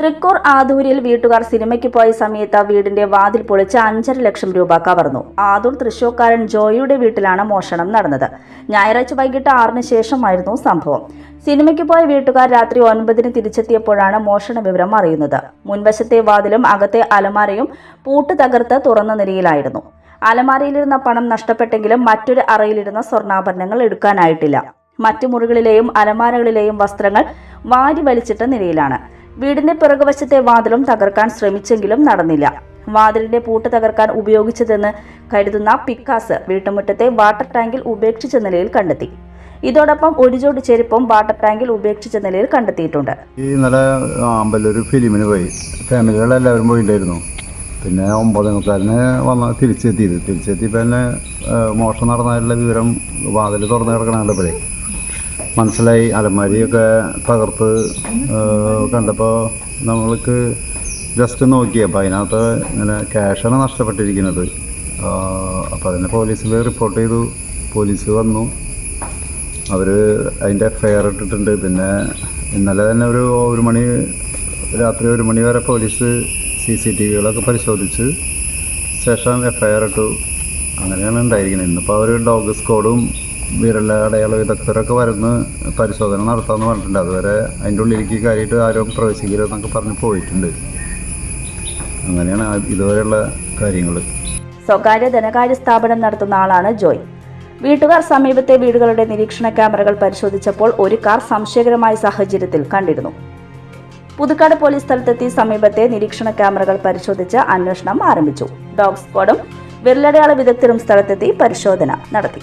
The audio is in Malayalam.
തൃക്കൂർ ആദൂരിൽ വീട്ടുകാർ സിനിമയ്ക്ക് പോയ സമയത്ത് വീടിന്റെ വാതിൽ പൊളിച്ച് അഞ്ചര ലക്ഷം രൂപ കവർന്നു. ആദൂർ തൃശൂർക്കാരൻ ജോയിയുടെ വീട്ടിലാണ് മോഷണം നടന്നത്. ഞായറാഴ്ച വൈകിട്ട് ആറിന് ശേഷമായിരുന്നു സംഭവം. സിനിമയ്ക്ക് പോയ വീട്ടുകാർ രാത്രി ഒൻപതിന് തിരിച്ചെത്തിയപ്പോഴാണ് മോഷണ വിവരം അറിയുന്നത്. മുൻവശത്തെ വാതിലും അകത്തെ അലമാരയും പൂട്ട് തകർത്ത് തുറന്ന നിലയിലായിരുന്നു. അലമാരയിലിരുന്ന പണം നഷ്ടപ്പെട്ടെങ്കിലും മറ്റൊരു അറയിലിരുന്ന സ്വർണാഭരണങ്ങൾ എടുക്കാനായിട്ടില്ല. മറ്റു മുറികളിലെയും അലമാരകളിലെയും വസ്ത്രങ്ങൾ വാരി വലിച്ചിട്ട നിലയിലാണ്. വീടിന്റെ പിറകുവശത്തെ വാതിലും തകർക്കാൻ ശ്രമിച്ചെങ്കിലും നടന്നില്ല. വാതിലിന്റെ പൂട്ട് തകർക്കാൻ ഉപയോഗിച്ചതെന്ന് കരുതുന്ന പിക്കാസ് വീട്ടുമുറ്റത്തെ വാട്ടർ ടാങ്കിൽ ഉപേക്ഷിച്ച നിലയിൽ കണ്ടെത്തി. ഇതോടൊപ്പം ഒരു ജോഡി ചെരുപ്പും വാട്ടർ ടാങ്കിൽ ഉപേക്ഷിച്ച നിലയിൽ കണ്ടെത്തിയിട്ടുണ്ട്. ഇന്നലെ അമ്പലൊരു ഫിലിമിന് പോയി. ഫാമിലികളെല്ലാവരും പോയിട്ടുണ്ടായിരുന്നു. പിന്നെ ഒമ്പതേ മുക്കാലിന് വന്ന് തിരിച്ചെത്തിയത്. തിരിച്ചെത്തിയപ്പോൾ തന്നെ മോഷണം നടന്നതിലുള്ള വിവരം വാതിൽ തുറന്ന് കിടക്കണപ്പോഴേ മനസ്സിലായി അലമാരിയൊക്കെ തകർത്ത് കണ്ടപ്പോൾ നമ്മൾക്ക് ജസ്റ്റ് നോക്കിയപ്പോൾ അതിനകത്ത് ഇങ്ങനെ ക്യാഷാണ് നഷ്ടപ്പെട്ടിരിക്കുന്നത്. അപ്പോൾ അതിനെ പോലീസിൽ റിപ്പോർട്ട് ചെയ്തു. പോലീസ് വന്നു. അവർ അതിന്റെ എഫ്ഐആർ ഇട്ടിട്ടുണ്ട്. പിന്നെ ഇന്നലെ തന്നെ ഒരു ഒരു മണി രാത്രി ഒരു മണി വരെ പോലീസ് സി സി ടി വികളൊക്കെ പരിശോധിച്ച് ശേഷം എഫ്ഐആർ ഇട്ടു. അങ്ങനെയാണ് ഉണ്ടായിരിക്കുന്നത്. ഇന്നിപ്പോൾ അവർ ഡോഗ് സ്ക്വാഡും വിരല അടയാള വിദഗ്ധരൊക്കെ വരുന്ന് പരിശോധന നടത്താമെന്ന് പറഞ്ഞിട്ടുണ്ട്. അതുവരെ അതിന്റെ ഉള്ളിലേക്ക് കാര്യമായിട്ട് ആരും പ്രവേശിക്കരുതെന്നൊക്കെ പറഞ്ഞ് പോയിട്ടുണ്ട്. അങ്ങനെയാണ് ഇതുവരെയുള്ള കാര്യങ്ങൾ. സ്വകാര്യ ധനകാര്യ സ്ഥാപനം നടത്തുന്ന ആളാണ് ജോയ്. വീട്ടുകാർ സമീപത്തെ വീടുകളുടെ നിരീക്ഷണ ക്യാമറകൾ പരിശോധിച്ചപ്പോൾ ഒരു കാർ സംശയകരമായ സാഹചര്യത്തിൽ കണ്ടിരുന്നു. പുതുക്കാട് പോലീസ് സ്ഥലത്തെത്തി സമീപത്തെ നിരീക്ഷണ ക്യാമറകൾ പരിശോധിച്ച് അന്വേഷണം ആരംഭിച്ചു. ഡോഗ് സ്ക്വാഡും വിരലടയാള വിദഗ്ധരും സ്ഥലത്തെത്തി പരിശോധന നടത്തി.